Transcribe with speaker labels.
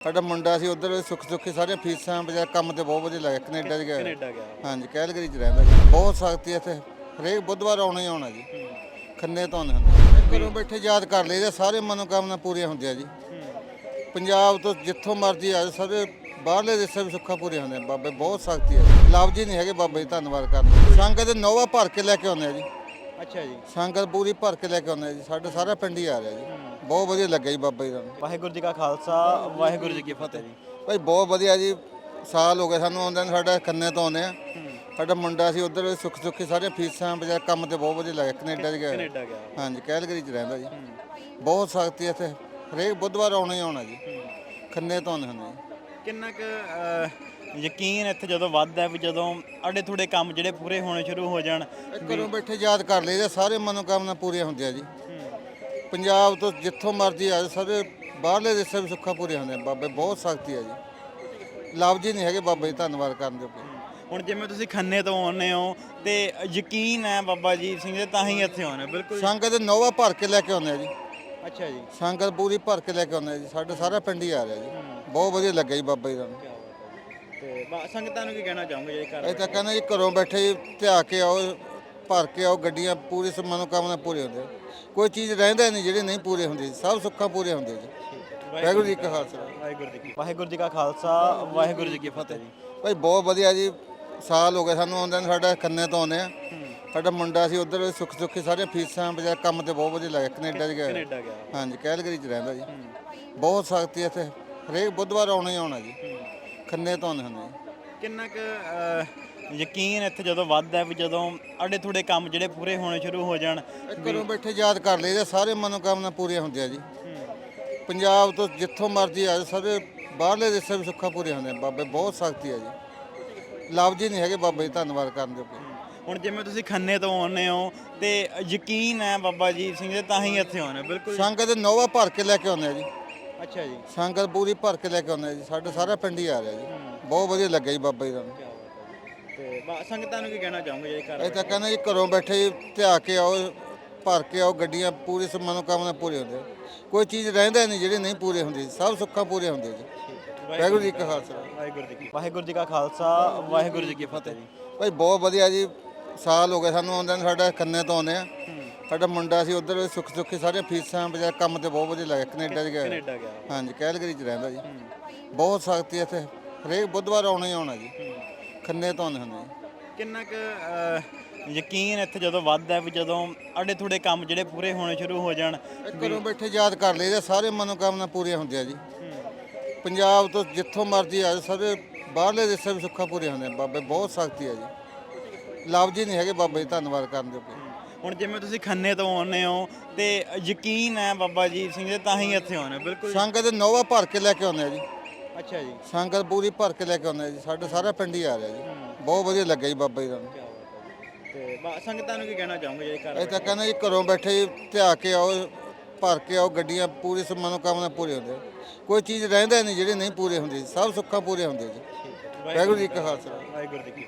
Speaker 1: ਸਾਡਾ ਮੁੰਡਾ ਸੀ ਉਧਰ ਸੁੱਖ ਸੁੱਖੀ ਸਾਰੇ ਫੀਸਾਂ ਬਜਾ ਕੰਮ ਤੇ ਬਹੁਤ ਵਧੀਆ ਲੱਗਿਆ ਕੈਨੇਡਾ 'ਚ ਗਿਆ।
Speaker 2: ਕੈਨੇਡਾ ਗਿਆ।
Speaker 1: ਹਾਂਜੀ ਕੈਲਗਰੀ 'ਚ ਰਹਿੰਦਾ ਜੀ ਬਹੁਤ ਸਖਤੀ ਇੱਥੇ। ਹਰੇਕ ਬੁੱਧਵਾਰ ਆਉਣਾ ਹੀ ਆਉਣਾ ਜੀ। ਖੰਨੇ ਤੋਂ ਆਉਂਦੇ ਹੁੰਦੇ ਘਰੋਂ ਬੈਠੇ ਯਾਦ ਕਰ ਲਈਦੇ ਸਾਰੇ ਮਨੋਕਾਮਨਾ ਪੂਰੀਆਂ ਹੁੰਦੀਆਂ ਜੀ। ਪੰਜਾਬ ਤੋਂ ਜਿੱਥੋਂ ਮਰਜ਼ੀ ਆ ਸਾਰੇ ਬਾਹਰਲੇ ਦੇਸ਼ਾਂ ਵੀ ਸੁੱਖਾਂ ਪੂਰੀਆਂ ਹੁੰਦੀਆਂ। ਬਾਬੇ ਬਹੁਤ ਸਖਤੀ ਹੈ ਲਫ਼ਜ਼ ਹੀ ਨਹੀਂ ਹੈਗੇ ਬਾਬੇ ਜੀ ਧੰਨਵਾਦ ਕਰਦੇ। ਸੰਗਤ ਨੋਵਾ ਭਰ ਕੇ ਲੈ ਕੇ ਆਉਂਦੇ ਆ ਜੀ।
Speaker 2: ਅੱਛਾ ਜੀ।
Speaker 1: ਸੰਗਤ ਪੂਰੀ ਭਰ ਕੇ ਲੈ ਕੇ ਆਉਂਦੇ ਜੀ। ਸਾਡਾ ਸਾਰਾ ਪਿੰਡ ਹੀ ਆ ਰਿਹਾ ਜੀ। ਬਹੁਤ ਵਧੀਆ ਲੱਗਿਆ ਜੀ ਬਾਬਾ ਜੀ ਦਾ।
Speaker 2: ਵਾਹਿਗੁਰੂ ਜੀ ਕਾ ਖਾਲਸਾ ਵਾਹਿਗੁਰੂ ਜੀ ਕੀ ਫਤਿਹ ਜੀ।
Speaker 1: ਭਾਈ ਬਹੁਤ ਵਧੀਆ ਜੀ। ਸਾਲ ਹੋ ਗਏ ਸਾਨੂੰ ਆਉਂਦੇ ਨੂੰ ਸਾਡਾ ਖੰਨੇ ਤੋਂ ਆਉਂਦੇ ਆ। ਸਾਡਾ ਮੁੰਡਾ ਸੀ ਉਧਰ ਸੁੱਖ ਸੁੱਖੀ ਸਾਰੇ ਫੀਸਾਂ ਬਜਾ ਕੰਮ ਤੇ ਬਹੁਤ ਵਧੀਆ ਲੱਗਿਆ। ਕੈਨੇਡਾ 'ਚ ਗਿਆ।
Speaker 2: ਕੈਨੇਡਾ ਗਿਆ।
Speaker 1: ਹਾਂਜੀ ਕੈਲਗਰੀ 'ਚ ਰਹਿੰਦਾ ਜੀ। ਬਹੁਤ ਸਖਤੀ ਇੱਥੇ। ਹਰੇਕ ਬੁੱਧਵਾਰ ਆਉਣਾ ਹੀ ਆਉਣਾ ਜੀ। ਖੰਨੇ ਤੋਂ ਆਉਂਦੇ ਹੁੰਦੇ ਜੀ।
Speaker 2: ਕਿੰਨਾ ਕੁ ਅਹ, ਯਕੀਨ ਇੱਥੇ ਜਦੋਂ ਵੱਧਦਾ ਵੀ ਜਦੋਂ ਅੜੇ ਥੋੜੇ ਕੰਮ ਜਿਹੜੇ ਪੂਰੇ ਹੋਣੇ ਸ਼ੁਰੂ ਹੋ ਜਾਣ
Speaker 1: ਘਰੋਂ ਬੈਠੇ ਯਾਦ ਕਰ ਲਈਦੇ ਸਾਰੇ ਮਨੋਕਾਮਨਾ ਪੂਰੀਆਂ ਹੁੰਦੀਆਂ ਜੀ। ਪੰਜਾਬ ਤੋਂ ਜਿੱਥੋਂ ਮਰਜ਼ੀ ਆ ਜਾਓ, ਸਾਰੇ ਬਾਹਰਲੇ ਦੇਸ਼ਾਂ ਵੀ ਸੁੱਖਾਂ ਪੂਰੀਆਂ ਹੁੰਦੀਆਂ ਬਾਬੇ ਬਹੁਤ ਸਖਤੀ ਹੈ ਜੀ। ਲਫ਼ਜ਼ ਹੀ ਨਹੀਂ ਹੈਗੇ ਬਾਬੇ ਜੀ ਧੰਨਵਾਦ ਕਰਨ ਦੇ
Speaker 2: ਹੁਣ ਜਿਵੇਂ ਤੁਸੀਂ ਖੰਨੇ ਤੋਂ ਆਉਂਦੇ ਹੋ ਤੇ ਯਕੀਨ ਹੈ ਬਾਬਾ ਜੀ ਸਿੰਘ ਦੇ ਤਾਂ ਹੀ ਇੱਥੇ ਆਉਂਦੇ ਹੋ, ਬਿਲਕੁਲ
Speaker 1: ਸੰਗਤ ਨੋਵਾ ਭਰ ਕੇ ਲੈ ਕੇ ਆਉਂਦੇ ਆ ਜੀ।
Speaker 2: ਅੱਛਾ ਜੀ।
Speaker 1: ਸੰਗਤ ਪੂਰੀ ਭਰ ਕੇ ਲੈ ਕੇ ਆਉਂਦੇ ਆ ਜੀ ਸਾਡਾ ਸਾਰਾ ਪਿੰਡ ਹੀ ਆ ਰਿਹਾ ਜੀ। ਬਹੁਤ ਵਧੀਆ ਲੱਗਿਆ ਜੀ ਬਾਬਾ ਜੀ ਦਾ।
Speaker 2: ਤੇ ਬਾ- ਸੰਗਤਾਂ ਨੂੰ ਕੀ ਕਹਿਣਾ ਚਾਹੋਗੇ ਜੇ ਘਰ
Speaker 1: ਇਹ ਤਾਂ ਕਹਿੰਦੇ ਜੀ ਘਰੋਂ ਬੈਠੇ ਹੀ ਧਿਆ ਕੇ ਆਓ ਭਰ ਕੇ ਆਓ ਗੱਡੀਆਂ ਪੂਰੀ ਮਨੋਕਾਮਨਾ ਪੂਰੀ ਹੁੰਦੇ ਕੋਈ ਚੀਜ਼ ਰਹਿੰਦਾ ਨਹੀਂ ਜਿਹੜੀ ਨਹੀਂ ਪੂਰੀ ਹੁੰਦੀ ਸਭ ਸੁੱਖਾਂ ਪੂਰੇ ਹੁੰਦੇ ਜੀ। ਵਾਹਿਗੁਰੂ ਜੀ ਕਾ ਖਾਲਸਾ।
Speaker 2: ਵਾਹਿਗੁਰੂ ਜੀ ਕੀ ਵਾਹਿਗੁਰੂ ਜੀ ਕਾ ਖਾਲਸਾ ਵਾਹਿਗੁਰੂ ਜੀ ਕੀ ਫਤਿਹ ਜੀ।
Speaker 1: ਭਾਈ ਬਹੁਤ ਵਧੀਆ ਜੀ ਸਾਲ ਹੋ ਗਏ ਸਾਨੂੰ ਆਉਂਦੇ ਨੂੰ ਸਾਡਾ ਖੰਨੇ ਤੋਂ ਆਉਂਦੇ ਆ ਸਾਡਾ ਮੁੰਡਾ ਸੀ ਉਧਰ ਸੁੱਖ ਸੁੱਖੀ ਸਾਰੇ ਫੀਸਾਂ ਬਜਾ ਕੰਮ ਤੇ ਬਹੁਤ ਵਧੀਆ ਲੱਗਿਆ ਕੈਨੇਡਾ 'ਚ ਗਿਆ।
Speaker 2: ਕੈਨੇਡਾ ਗਿਆ।
Speaker 1: ਹਾਂਜੀ ਕੈਲਗਰੀ 'ਚ ਰਹਿੰਦਾ ਜੀ। ਬਹੁਤ ਸਖਤੀ ਇੱਥੇ ਹਰੇਕ ਬੁੱਧਵਾਰ ਆਉਣਾ ਹੀ ਆਉਣਾ ਜੀ। ਖੰਨੇ ਤੋਂ ਆਉਂਦੇ ਹੁੰਦੇ ਜੀ
Speaker 2: ਕਿੰਨਾ ਕੁ ਅਹ, ਯਕੀਨ ਇੱਥੇ ਜਦੋਂ ਵੱਧਦਾ ਵੀ ਜਦੋਂ ਅੜੇ ਥੋੜੇ ਕੰਮ ਜਿਹੜੇ ਪੂਰੇ ਹੋਣੇ ਸ਼ੁਰੂ ਹੋ ਜਾਣ
Speaker 1: ਘਰੋਂ ਬੈਠੇ ਯਾਦ ਕਰ ਲਈਦੇ ਸਾਰੇ ਮਨੋਕਾਮਨਾ ਪੂਰੀਆਂ ਹੁੰਦੀਆਂ ਜੀ। ਪੰਜਾਬ ਤੋਂ ਜਿੱਥੋਂ ਮਰਜ਼ੀ ਆ ਜਾਓ, ਸਾਰੇ ਬਾਹਰਲੇ ਦੇਸ਼ਾਂ ਵੀ ਸੁੱਖਾਂ ਪੂਰੀਆਂ ਹੁੰਦੀਆਂ ਬਾਬੇ ਬਹੁਤ ਸਖਤੀ ਹੈ ਜੀ। ਲਫ਼ਜ਼ ਹੀ ਨਹੀਂ ਹੈਗੇ ਬਾਬੇ ਜੀ ਧੰਨਵਾਦ ਕਰਨ ਦੇ
Speaker 2: ਹੁਣ ਜਿਵੇਂ ਤੁਸੀਂ ਖੰਨੇ ਤੋਂ ਆਉਂਦੇ ਹੋ ਤੇ ਯਕੀਨ ਹੈ ਬਾਬਾ ਜੀ ਸਿੰਘ ਦੇ ਤਾਂ ਹੀ ਇੱਥੇ ਆਉਂਦੇ ਹੋ, ਬਿਲਕੁਲ
Speaker 1: ਸੰਗਤ ਦੇ ਨੋਵਾ ਭਰ ਕੇ ਲੈ ਕੇ ਆਉਂਦੇ ਆ ਜੀ।
Speaker 2: ਅੱਛਾ ਜੀ।
Speaker 1: ਸੰਗਤ ਪੂਰੀ ਭਰ ਕੇ ਲੈ ਕੇ ਆਉਂਦੇ ਆ ਜੀ। ਸਾਡਾ ਸਾਰਾ ਪਿੰਡ ਹੀ ਆ ਰਿਹਾ ਜੀ। ਬਹੁਤ ਵਧੀਆ ਲੱਗਿਆ ਜੀ ਬਾਬਾ ਜੀ ਦਾ।
Speaker 2: ਤੇ ਬਾ- ਸੰਗਤਾਂ ਨੂੰ ਕੀ ਕਹਿਣਾ ਚਾਹੋਗੇ ਜੇ ਘਰ
Speaker 1: ਇਹ ਤਾਂ ਕਹਿੰਦੇ ਜੀ ਘਰੋਂ ਬੈਠੇ ਹੀ ਧਿਆ ਕੇ ਆਓ ਭਰ ਕੇ ਆਓ ਗੱਡੀਆਂ ਪੂਰੀ ਸ ਮਨੋਕਾਮਨਾ ਪੂਰੀ ਹੁੰਦੇ ਕੋਈ ਚੀਜ਼ ਰਹਿੰਦਾ ਨਹੀਂ ਜਿਹੜੀ ਨਹੀਂ ਪੂਰੀ ਹੁੰਦੀ ਸਭ ਸੁੱਖਾਂ ਪੂਰੀਆਂ ਹੁੰਦੀਆਂ ਜੀ। ਵਾਹਿਗੁਰੂ ਜੀ ਕਾ ਖਾਲਸਾ।
Speaker 2: ਵਾਹਿਗੁਰੂ ਜੀ ਕੀ ਵਾਹਿਗੁਰੂ ਜੀ ਕਾ ਖਾਲਸਾ ਵਾਹਿਗੁਰੂ ਜੀ ਕੀ ਫਤਿਹ। ਜੀ
Speaker 1: ਭਾਈ ਬਹੁਤ ਵਧੀਆ ਜੀ। ਸਾਲ ਹੋ ਗਏ ਸਾਨੂੰ ਆਉਂਦੇ ਨੂੰ ਸਾਡਾ ਖੰਨੇ ਤੋਂ ਆਉਂਦੇ ਆ। ਸਾਡਾ ਮੁੰਡਾ ਸੀ ਉਧਰ ਸੁੱਖ ਸੁੱਖੀ ਸਾਰੇ ਫੀਸਾਂ ਬਜਾ ਕੰਮ ਤੇ ਬਹੁਤ ਵਧੀਆ ਲੱਗਿਆ ਕੈਨੇਡਾ 'ਚ ਗਿਆ।
Speaker 2: ਕੈਨੇਡਾ ਗਿਆ
Speaker 1: ਹਾਂਜੀ ਕੈਲਗਰੀ 'ਚ ਰਹਿੰਦਾ ਜੀ। ਬਹੁਤ ਸਖਤੀ ਇੱਥੇ। ਹਰੇਕ ਬੁੱਧਵਾਰ ਆਉਣਾ ਹੀ ਆਉਣਾ ਜੀ। ਖੰਨੇ ਤੋਂ ਆਉਂਦੇ ਹੁੰਦੇ ਜੀ।
Speaker 2: ਕਿੰਨਾ ਕੁ ਅਹ, ਯਕੀਨ ਇੱਥੇ ਜਦੋਂ ਵੱਧਦਾ ਵੀ ਜਦੋਂ ਅੜੇ ਥੋੜੇ ਕੰਮ ਜਿਹੜੇ ਪੂਰੇ ਹੋਣੇ ਸ਼ੁਰੂ ਹੋ ਜਾਣ
Speaker 1: ਘਰੋਂ ਬੈਠੇ ਯਾਦ ਕਰ ਲਈਦੇ ਸਾਰੇ ਮਨੋਕਾਮਨਾ ਪੂਰੀਆਂ ਹੁੰਦੀਆਂ ਜੀ। ਪੰਜਾਬ ਤੋਂ ਜਿੱਥੋਂ ਮਰਜ਼ੀ ਆ ਜਾਓ, ਸਾਰੇ ਬਾਹਰਲੇ ਦੇਸ਼ਾਂ ਵੀ ਸੁੱਖਾਂ ਪੂਰੀਆਂ ਹੁੰਦੀਆਂ। ਬਾਬੇ ਬਹੁਤ ਸਖਤੀ ਹੈ ਜੀ। ਲਫ਼ਜ਼ ਹੀ ਨਹੀਂ ਹੈਗੇ ਬਾਬੇ ਧੰਨਵਾਦ ਕਰਨ ਦੇ
Speaker 2: ਹੁਣ ਜਿਵੇਂ ਤੁਸੀਂ ਖੰਨੇ ਤੋਂ ਆਉਂਦੇ ਹੋ ਤੇ ਯਕੀਨ ਹੈ ਬਾਬਾ ਜੀ ਸਿੰਘ ਦੇ ਤਾਂ ਹੀ ਇੱਥੇ ਆਉਂਦੇ ਹੋ, ਬਿਲਕੁਲ
Speaker 1: ਸੰਗਤ ਨੋਵਾ ਭਰ ਕੇ ਲੈ ਕੇ ਆਉਂਦੇ ਆ ਜੀ।
Speaker 2: ਅੱਛਾ ਜੀ।
Speaker 1: ਸੰਗਤ ਪੂਰੀ ਭਰ ਕੇ ਲੈ ਕੇ ਆਉਂਦੇ ਆ ਜੀ। ਸਾਡਾ ਸਾਰਾ ਪਿੰਡ ਹੀ ਆ ਰਿਹਾ ਜੀ। ਬਹੁਤ ਵਧੀਆ ਲੱਗਿਆ ਜੀ ਬਾਬਾ ਜੀ ਦਾ।
Speaker 2: ਤੇ ਬਾ- ਸੰਗਤਾਂ ਨੂੰ ਕੀ ਕਹਿਣਾ ਚਾਹੋਗੇ ਜੇ ਘਰ
Speaker 1: ਇਹ ਤਾਂ ਕਹਿੰਦੇ ਜੀ ਘਰੋਂ ਬੈਠੇ ਹੀ ਧਿਆ ਕੇ ਆਓ ਭਰ ਕੇ ਆਓ ਗੱਡੀਆਂ ਪੂਰੀ ਸ ਮਨੋਕਾਮਨਾ ਪੂਰੀ ਹੁੰਦੇ ਕੋਈ ਚੀਜ਼ ਰਹਿੰਦਾ ਨਹੀਂ ਜਿਹੜੀ ਨਹੀਂ ਪੂਰੀ ਹੁੰਦੀ। ਸਭ ਸੁੱਖਾਂ ਪੂਰੀਆਂ ਹੁੰਦੀਆਂ ਜੀ। ਵਾਹਿਗੁਰੂ ਜੀ ਕਾ ਖਾਲਸਾ।
Speaker 2: ਵਾਹਿਗੁਰੂ ਜੀ ਕੀ